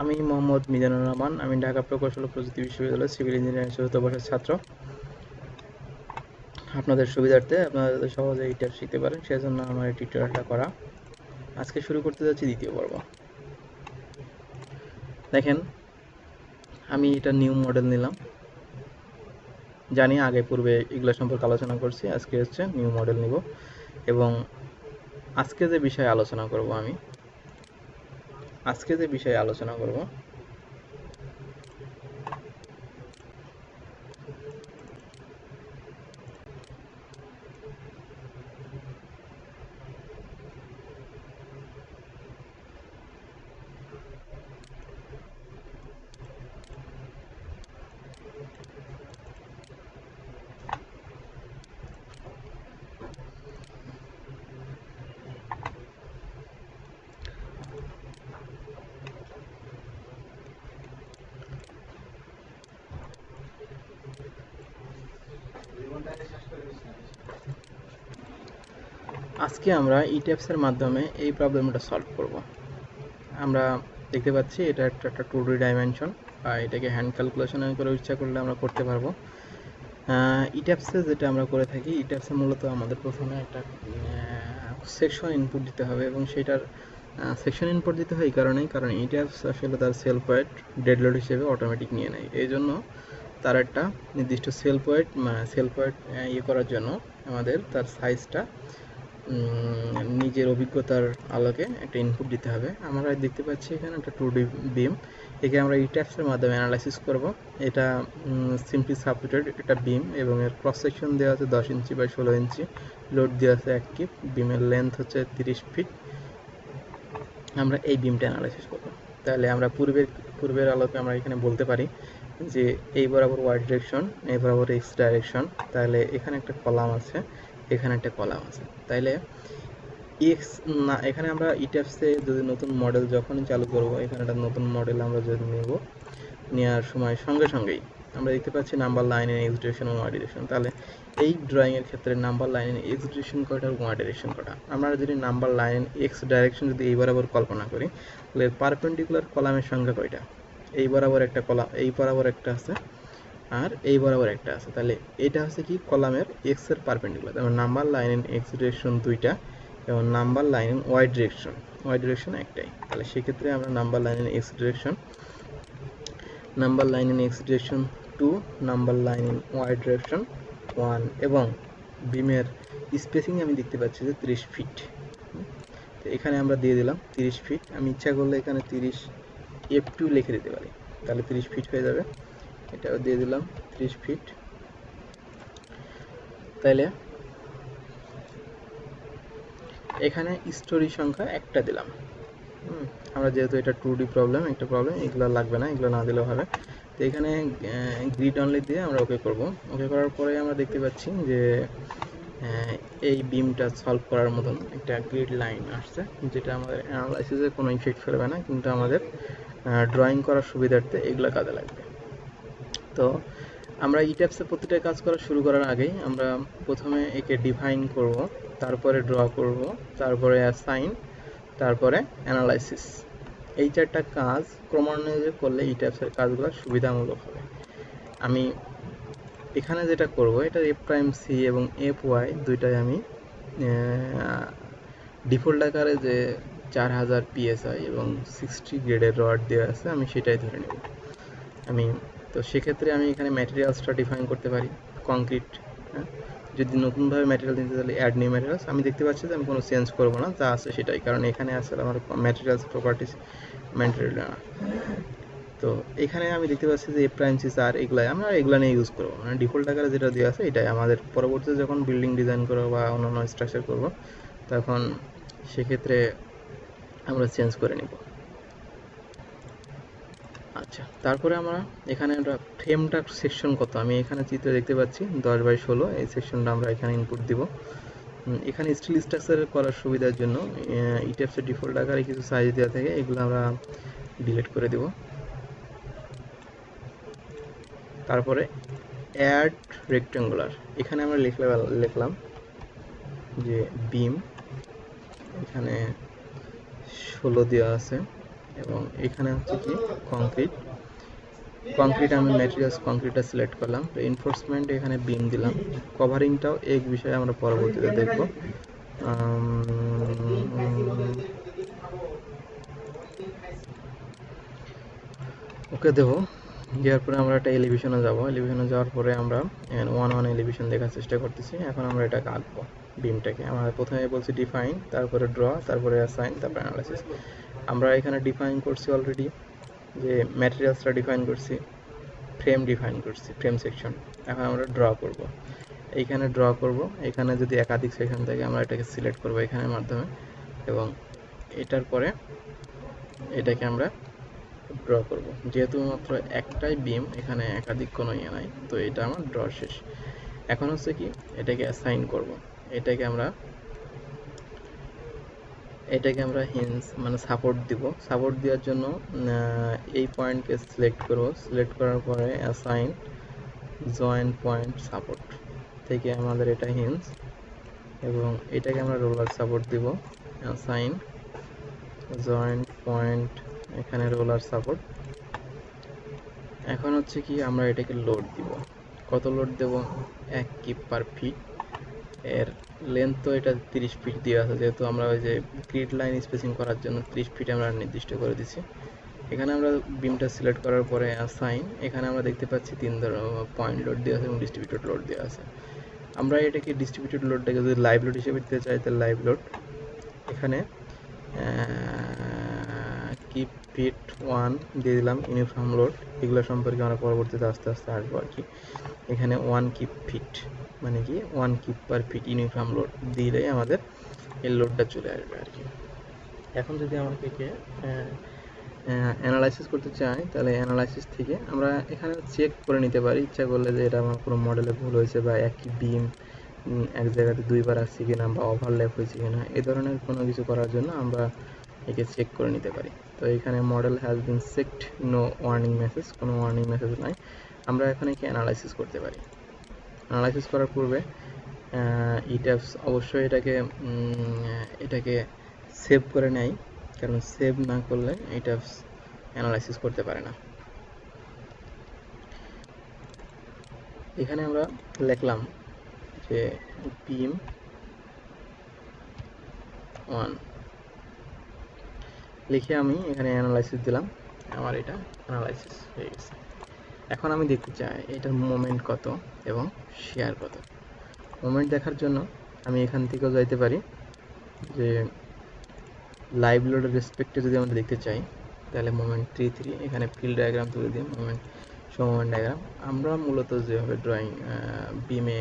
আমি মোহাম্মদ মিজানুর রহমান, আমি ঢাকা প্রকৌশল প্রযুক্তি বিশ্ববিদ্যালয় সিভিল ইঞ্জিনিয়ারিং চতুর্থ বর্ষের ছাত্র। আপনাদের সুবিধার্থে আপনারা সহজে এই শিখতে পারেন, সেজন্য আমার এই টিউটোরিয়ালটা করা। আজকে শুরু করতে যাচ্ছি দ্বিতীয় পর্ব। দেখেন, আমি এটা নিউ মডেল নিলাম। জানি আগে পূর্বে এগুলো সম্পর্কে আলোচনা করছি, আজকে হচ্ছে নিউ মডেল নিব। এবং আজকে যে বিষয়ে আলোচনা করব আমি আজকে যে বিষয়ে আলোচনা করব আজকে আমরা ইট্যাপসের মাধ্যমে এই প্রবলেমটা সলভ করব। আমরা দেখতে পাচ্ছি এটা একটা একটা টু ডি ডাইমেনশন বা এটাকে হ্যান্ড ক্যালকুলেশন করে ইচ্ছা করলে আমরা করতে পারব। ইট্যাপসে যেটা আমরা করে থাকি ইট্যাপসে মূলত আমাদের প্রথমে একটা সেকশন ইনপুট দিতে হবে এবং সেটার সেকশন ইনপুট দিতে হয় এই কারণেই, কারণ ইট্যাপস আসলে তার সেলফ ওয়েট ডেডলোড হিসেবে অটোমেটিক নিয়ে নেয়। এই জন্য তার একটা নির্দিষ্ট সেলফ ওয়েট সেলফ ওয়েট ইয়ে করার জন্য আমাদের তার সাইজটা নিজের অভিজ্ঞতার আলোকে একটা ইনপুট দিতে হবে। আমরা দেখতে পাচ্ছি এখানে একটা টু ডি বিম একে আমরা এই ট্যাপসের মাধ্যমে অ্যানালাইসিস করব। এটা সিম্পলি সাপোর্টেড এটা বিম এবং এর ক্রস সেকশন দেওয়া আছে দশ ইঞ্চি বাই ষোলো ইঞ্চি। লোড দেওয়া আছে এক কিপ বিমের লেন্থ হচ্ছে তিরিশ ফিট আমরা এই বিমটা অ্যানালাইসিস করব। তাহলে আমরা পূর্বের পূর্বের আলোকে আমরা এখানে বলতে পারি যে, এই বরাবর ওয়াই ডিরেকশন এই বরাবর এক্স ডাইরেকশন তাহলে এখানে একটা কলাম আছে। এখানে একটা কলাম আছে। তাইলে এক্স না, এখানে আমরা ইট্যাপসে যদি নতুন মডেল যখনই চালু করব, এখানে একটা নতুন মডেল আমরা যদি নেব নেওয়ার সময় সঙ্গে সঙ্গেই। আমরা দেখতে পাচ্ছি নাম্বার লাইনের এক্স এবং ওয়াই তাহলে এই ড্রয়িংয়ের ক্ষেত্রে নাম্বার লাইনের এক্স কয়টা এবং ওয়াই কটা? আমরা যদি নাম্বার লাইন এক্স ডাইরেকশন যদি এই বরাবর কল্পনা করি, তাহলে পারপেন্ডিকুলার কলামের সংখ্যা কয়টা? এই বরাবর একটা কলাম এই বরাবর একটা আছে। আর এই বরাবর একটা আছে। তাহলে এটা হচ্ছে কি কলামের এক্সের পারপেন্ডিকুলার তারপর number line in X direction দুইটা এবং number line in Y direction Y direction একটাই। তাহলে সেক্ষেত্রে আমরা number line in X direction number line in X direction two number line in Y direction one এবং বিমের স্পেসিং আমি দেখতে পাচ্ছি যে তিরিশ ফিট তো এখানে আমরা দিয়ে দিলাম তিরিশ ফিট আমি ইচ্ছা করলে এখানে তিরিশ এফ টু লিখে দিতে পারি। তাহলে তিরিশ ফিট হয়ে যাবে। এটাও দিয়ে দিলাম ত্রিশ ফিট তাইলে এখানে স্টোরি সংখ্যা একটা দিলাম। আমরা যেহেতু এটা টু ডি প্রবলেম একটা প্রবলেম এগুলো লাগবে না, এগুলো না দিলেও হবে। তো এখানে গ্রিড অনলি দিয়ে আমরা ওকে করব। ওকে করার পরে আমরা দেখতে পাচ্ছি যে এই বিমটা সলভ করার মতন একটা গ্রিড লাইন আসছে, যেটা আমাদের অ্যানালাইসিসে কোনো ইফেক্ট ফেলবে না, কিন্তু আমাদের ড্রয়িং করার সুবিধার্থে এগুলো কাজে লাগবে। তো আমরা ই ট্যাপসে প্রতিটা কাজ করা শুরু করার আগেই আমরা প্রথমে একে ডিফাইন করব, তারপরে ড্র করব, তারপরে অ্যাসাইন তারপরে অ্যানালাইসিস এই চারটা কাজ ক্রমান্বয়ে করলে ই ট্যাপসের কাজগুলো সুবিধামূলক হবে। আমি এখানে যেটা করব, এটা এফ প্রাইম সি এবং এফ ওয়াই দুইটাই আমি ডিফল্ট আকারে যে চার হাজার পিএসআই এবং সিক্সটি গ্রেডের রড দেওয়া আছে, আমি সেটাই ধরে নেব। আমি তো সেক্ষেত্রে আমি এখানে ম্যাটেরিয়ালসটা ডিফাইন করতে পারি কংক্রিট হ্যাঁ? যদি নতুনভাবে ম্যাটেরিয়াল দিতে তাহলে অ্যাড নিউ ম্যাটেরিয়ালস আমি দেখতে পাচ্ছি যে আমি কোনো চেঞ্জ করব না, যা আছে সেটাই। কারণ এখানে আছে আমার ম্যাটেরিয়ালস প্রপার্টিস ম্যাটেরিয়াল তো এখানে আমি দেখতে পাচ্ছি যে প্রাইমসিস আর এগুলাই আমরা এগুলো নিয়ে ইউজ করব। মানে ডিফল্ট আকারে যেটা দেওয়া আছে এটাই। আমাদের পরবর্তীতে যখন বিল্ডিং ডিজাইন করব বা অন্যান্য স্ট্রাকচার করব, তখন সেক্ষেত্রে আমরা চেঞ্জ করে নিব। আচ্ছা তারপরে আমরা এখানে আমরা ফ্রেমটার সেকশন কত? আমি এখানে চিত্র দেখতে পাচ্ছি, দশ বাই ষোলো। এই সেকশনটা আমরা এখানে ইনপুট দিব। এখানে স্টিল স্ট্রাকচার করার সুবিধার জন্য ইটেপসের ডিফল্ট আকারে কিছু সাইজ দেওয়া থাকে, এগুলো আমরা ডিলিট করে দেব। তারপরে অ্যাড রেক্টেঙ্গুলার এখানে আমরা লিখলাম লিখলাম যে বিম এখানে ষোলো দেওয়া আছে। এবং এখানে হচ্ছে কি? কংক্রিট কংক্রিট আমি ম্যাটেরিয়ালস কংক্রিটটা সিলেক্ট করলাম। এনফোর্সমেন্ট এখানে বিম দিলাম। কভারিংটাও এক বিষয়ে আমরা পরবর্তীতে দেখব। ওকে দেবো দেওয়ার পরে আমরা একটা এলিভেশনে যাব। এলিভেশনে যাওয়ার পরে আমরা ওয়ান ওয়ান এলিভেশন দেখার চেষ্টা করতেছি। এখন আমরা এটাকে আঁকবো বিমটাকে আমরা প্রথমে বলছি ডিফাইন তারপরে ড্র তারপরে অ্যাসাইন তারপরে অ্যানালাইসিস আমরা এখানে ডিফাইন করছি অলরেডি যে ম্যাটেরিয়ালসটা ডিফাইন করছি ফ্রেম ডিফাইন করছি ফ্রেম সেকশন এখন আমরা ড্র করব। এইখানে ড্র করব। এখানে যদি একাধিক সেকশন থাকে, আমরা এটাকে সিলেক্ট করব এখানের মাধ্যমে এবং এটার পরে এটাকে আমরা ড্র করব। যেহেতু মাত্র একটাই বিম এখানে একাধিক কোনো ইয়ে নাই, তো এটা আমার ড্র শেষ। এখন হচ্ছে কি, এটাকে অ্যাসাইন করব। এটাকে আমরা এটাকে আমরা হিন্স মানে সাপোর্ট দিব। সাপোর্ট দেওয়ার জন্য এই পয়েন্টকে সিলেক্ট করব। সিলেক্ট করার পরে অ্যাসাইন জয়েন্ট পয়েন্ট সাপোর্ট থেকে আমাদের এটা হিন্স এবং এটাকে আমরা রোলার সাপোর্ট দিব। অ্যাসাইন জয়েন্ট পয়েন্ট এখানে রোলার সাপোর্ট এখন হচ্ছে কি আমরা এটাকে লোড দিব। কত লোড দেব? এক কিপ পার ফিট এর লেন্থ তো এটা তিরিশ ফিট দেওয়া আছে, যেহেতু আমরা ওই যে গ্রিড লাইন স্পেসিং করার জন্য ত্রিশ ফিট আমরা নির্দিষ্ট করে দিছি। এখানে আমরা বিমটা সিলেক্ট করার পরে সাইন এখানে আমরা দেখতে পাচ্ছি তিন ধরনের পয়েন্ট লোড দেওয়া আছে এবং ডিস্ট্রিবিউটেড লোড দেওয়া আছে। আমরা এটাকে ডিস্ট্রিবিউটেড লোডটাকে যদি লাইভ লোড হিসেবে দিতে চাই, তাহলে লাইভ লোড এখানে ফিট ওয়ান দিয়ে দিলাম ইউনিফর্ম লোড এগুলো সম্পর্কে আমরা পরবর্তীতে আস্তে আস্তে আসব আর কি। এখানে ওয়ান কিপ ফিট মানে কি? One kip per feet uniform load দিলেই আমাদের এই লোডটা চলে আসবে আর কি। এখন যদি আমাদেরকে অ্যানালাইসিস করতে চাই, তাহলে অ্যানালাইসিস থেকে আমরা এখানে চেক করে নিতে পারি। ইচ্ছা করলে যে এটা আমার কোনো মডেলে ভুল হয়েছে বা একই বিম এক জায়গাতে দুইবার আসছে কিনা বা ওভারল্যাপ হয়েছে কিনা, এ ধরনের কোনো কিছু করার জন্য আমরা একে চেক করে নিতে পারি। তো এখানে model has been checked no warning message কোনো ওয়ার্নিং মেসেজ নাই। আমরা এখানে কি অ্যানালাইসিস করতে পারি। অ্যানালাইসিস করার পূর্বে ইট্যাপস অবশ্যই এটাকে এটাকে সেভ করে নেয়, কারণ সেভ না করলে ইট্যাপস অ্যানালাইসিস করতে পারে না। এখানে আমরা লিখলাম যে বিম ওয়ান লিখে আমি এখানে অ্যানালাইসিস দিলাম। আমার এটা অ্যানালাইসিস হয়ে গেছে। এখন আমি দেখতে চাই এটার মোমেন্ট কত এবং শেয়ার কত। মোমেন্ট দেখার জন্য আমি এখান থেকেও যাইতে পারি যে লাইভ লোডের রেসপেক্টে যদি আমরা দেখতে চাই, তাহলে মোমেন্ট থ্রি থ্রি এখানে ফিল্ড ডায়াগ্রাম তুলে দিই মোমেন্ট সো মোমেন্ট ডায়াগ্রাম আমরা মূলত যেভাবে ড্রয়িং বিমে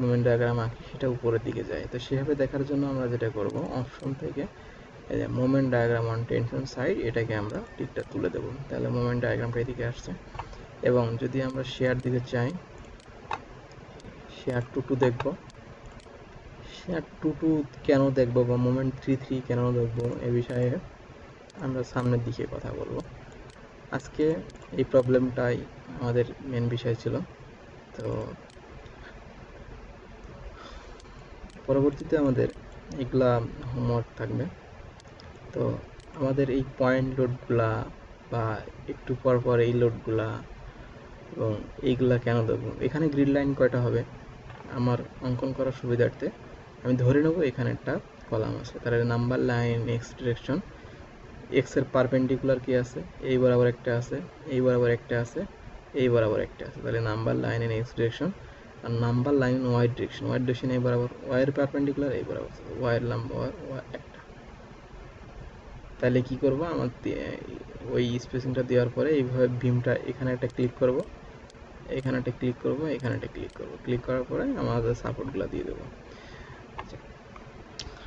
মোমেন্ট ডায়াগ্রাম আঁকি, সেটা উপরের দিকে যায়। তো সেভাবে দেখার জন্য আমরা যেটা করব অপশন থেকে এই যে moment diagram on tension side এটাকে আমরা টিকটা তুলে দেবো। তাহলে মোমেন্ট ডায়াগ্রামটা এদিকে আসছে। এবং যদি আমরা শেয়ার দিকে চাই শেয়ার টু টু দেখব। শেয়ার টু টু কেন দেখব বা মোমেন্ট থ্রি থ্রি কেন দেখব, এ বিষয়ে আমরা সামনের দিকে কথা বলব। আজকে এই প্রবলেমটাই আমাদের মেন বিষয় ছিল। তো পরবর্তীতে আমাদের এগুলা হোমওয়ার্ক থাকবে। তো আমাদের এই পয়েন্ট লোডগুলা বা একটু পর পর এই লোডগুলা এবং এইগুলা কেন দেবো এখানে গ্রিড লাইন কয়টা হবে? আমার অঙ্কন করার সুবিধার্থে আমি ধরে নেব এখানে একটা কলাম আছে, তাহলে নাম্বার লাইন এক্স ডিরেকশন এক্সের পারপেন্ডিকুলার কি আছে? এই বরাবর একটা আছে, এই বরাবর একটা আছে, এই বরাবর একটা আছে, তাহলে number line in X direction R number line Y direction Y direction এই বরাবর ওয়াইয়ের পারপেন্ডিকুলার এই বরাবর ওয়াইয়ের নাম্বার একটা তাহলে কি করব? আমার ওই স্পেসিংটা দেওয়ার পরে এইভাবে ভীমটা এখানে একটা ক্লিক করব। এখানে একটা ক্লিক করব, এখানে একটা ক্লিক করব। ক্লিক করার পরে আমাদের সাপোর্টগুলো দিয়ে দেবো।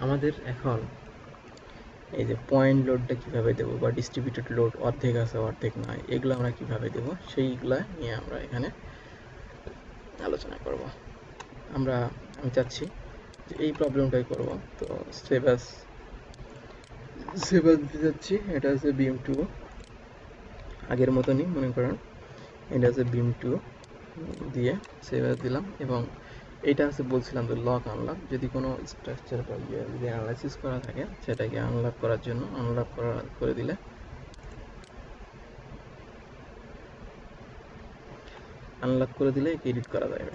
আমাদের এখন এই যে পয়েন্ট লোডটা কীভাবে দেবো বা ডিস্ট্রিবিউটেড লোড অর্ধেক আছে, অর্ধেক নয়, এগুলো আমরা কীভাবে দেব? সেইগুলা নিয়ে আমরা এখানে আলোচনা করব। আমরা, আমি চাচ্ছি যে এই প্রবলেমটাই করব। তো সেবাস সেবা দিতে যাচ্ছি। এটা আছে বিএম টু আগের মতনই মনে করেন। এটা আছে বিএম টু দিয়ে সেবা দিলাম এবং এটা আছে বলছিলাম যে লক আনলক যদি কোনো স্ট্রাকচার বা ইয়ে যদি অ্যানালাইসিস করা থাকে, সেটাকে আনলক করার জন্য আনলক করা করে দিলে। আনলক করে দিলে এডিট করা যাবে।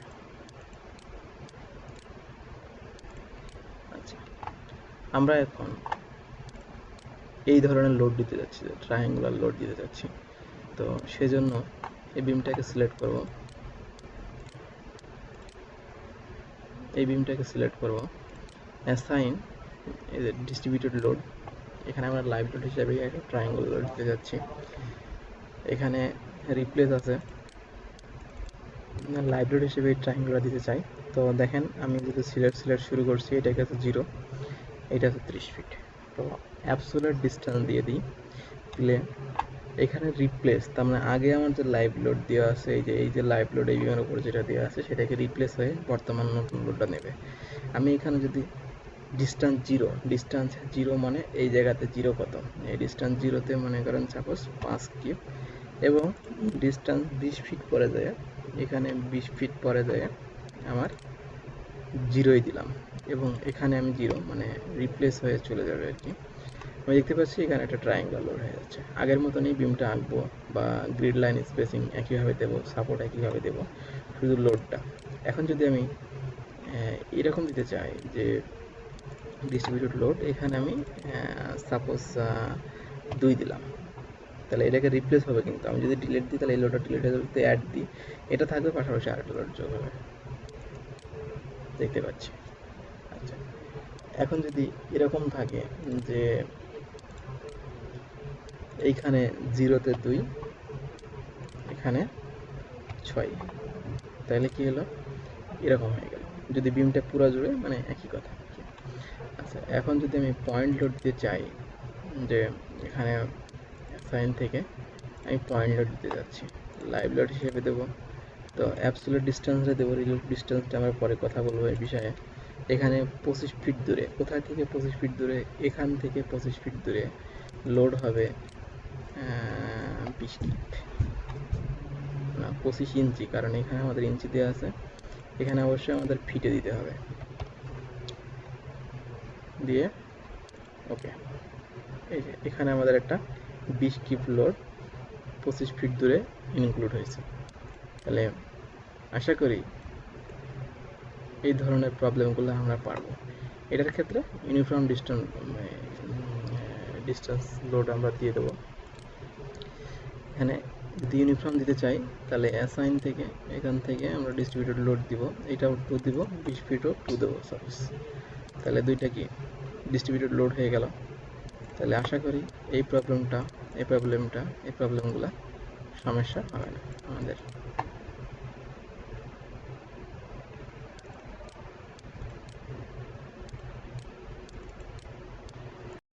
আচ্ছা আমরা এখন এই ধরনের লোড দিতে যাচ্ছি ট্রায়াঙ্গুলার লোড দিতে যাচ্ছি। তো সেজন্য এই বিমটাকে সিলেক্ট করব। এই বিমটাকে সিলেক্ট করব। অ্যাসাইন এই যে ডিস্ট্রিবিউটেড লোড এখানে আমরা লাইভ লোড হিসাবে একটা ট্রায়াঙ্গুলার লোড দিতে যাচ্ছি। এখানে রিপ্লেস আছে। লাইভ লোড হিসেবে এই ট্রায়াঙ্গুলার দিতে চাই। তো দেখেন, আমি যদি সিলেক্ট সিলেক্ট শুরু করছি, এটাকে আছে জিরো এটা আছে ত্রিশ ফিট তো অ্যাবসোলেট ডিস্টেন্স দিয়ে দিই। দিলে এখানে রিপ্লেস তার মানে আগে আমার যে লাইভ লোড দেওয়া আছে, এই যে এই যে লাইভ লোড এই বিমানের উপর যেটা দেওয়া আছে, সেটাকে রিপ্লেস হয়ে বর্তমান নতুন লোডটা নেবে। আমি এখানে যদি ডিস্টেন্স জিরো ডিস্টেন্স জিরো মানে এই জায়গাতে জিরো কত? এই ডিস্টেন্স জিরোতে মনে করেন সাপোজ পাঁচ কিপ এবং ডিস্টেন্স বিশ ফিট পরে যায়, এখানে বিশ ফিট পরে যায় আমার জিরোই দিলাম এবং এখানে আমি জিরো মানে রিপ্লেস হয়ে চলে যাবে আর কি। আমি দেখতে পাচ্ছি এখানে একটা ট্রায়াঙ্গেল লোড হয়ে যাচ্ছে। আগের মতনই বিমটা আঁকবো বা গ্রিড লাইন স্পেসিং একইভাবে দেবো সাপোর্ট একইভাবে দেবো, শুধু লোডটা এখন যদি আমি এরকম দিতে চাই যে ডিস্ট্রিবিউটেড লোড এখানে আমি সাপোজ দুই দিলাম। তাহলে এটাকে রিপ্লেস হবে কিন্তু। আমি যদি ডিলিট দিই, তাহলে এই লোডটা ডিলিট হয়ে যাবে অ্যাড দিই, এটা থাকবে পাশাপাশি আরেকটা লোড যোগ হবে। দেখতে পাচ্ছি। আচ্ছা এখন যদি এরকম থাকে যে এইখানে জিরোতে দুই, এখানে ছয়, তাহলে কি হলো? এরকম হয়ে গেল। যদি বিমটা পুরো জুড়ে মানে একই কথা আচ্ছা এখন যদি আমি পয়েন্ট লোড দিতে চাই, যে এখানে সাইন থেকে আমি পয়েন্ট লোড দিতে যাচ্ছি লাইভ লোড হিসেবে দেবো। তো অ্যাবসোলিউট ডিস্টেন্সে দেবো রিলেটিভ ডিস্টেন্সটা আমরা পরে কথা বলব এই বিষয়ে। এখানে পঁচিশ ফিট দূরে, কোথায় থেকে পঁচিশ ফিট দূরে, এখান থেকে পঁচিশ ফিট দূরে লোড হবে বিশ ফিট না, পঁচিশ ইঞ্চি, কারণ এখানে আমাদের ইঞ্চি দেওয়া আছে। এখানে অবশ্যই আমাদের ফিটে দিতে হবে। দিয়ে ওকে এই যে, এখানে আমাদের একটা বিশ কিপ লোড পঁচিশ ফিট দূরে ইনক্লুড হয়েছে। তাহলে আশা করি এই ধরনের প্রবলেমগুলো আমরা পারব। এটার ক্ষেত্রে ইউনিফর্ম ডিস্টেন্স ডিস্টেন্স লোড আমরা দিয়ে দেবো। এখানে যদি ইউনিফর্ম দিতে চাই, তাহলে অ্যাসাইন থেকে এখান থেকে আমরা ডিস্ট্রিবিউটেড লোড দিব। এটাও টু দিব, বিশ ফিটও টু দেবো সার্ভিস তাহলে দুইটা কি? ডিস্ট্রিবিউটেড লোড হয়ে গেল। তাহলে আশা করি এই প্রবলেমটা এই প্রবলেমটা এই প্রবলেমগুলো সমস্যা হবে না আমাদের।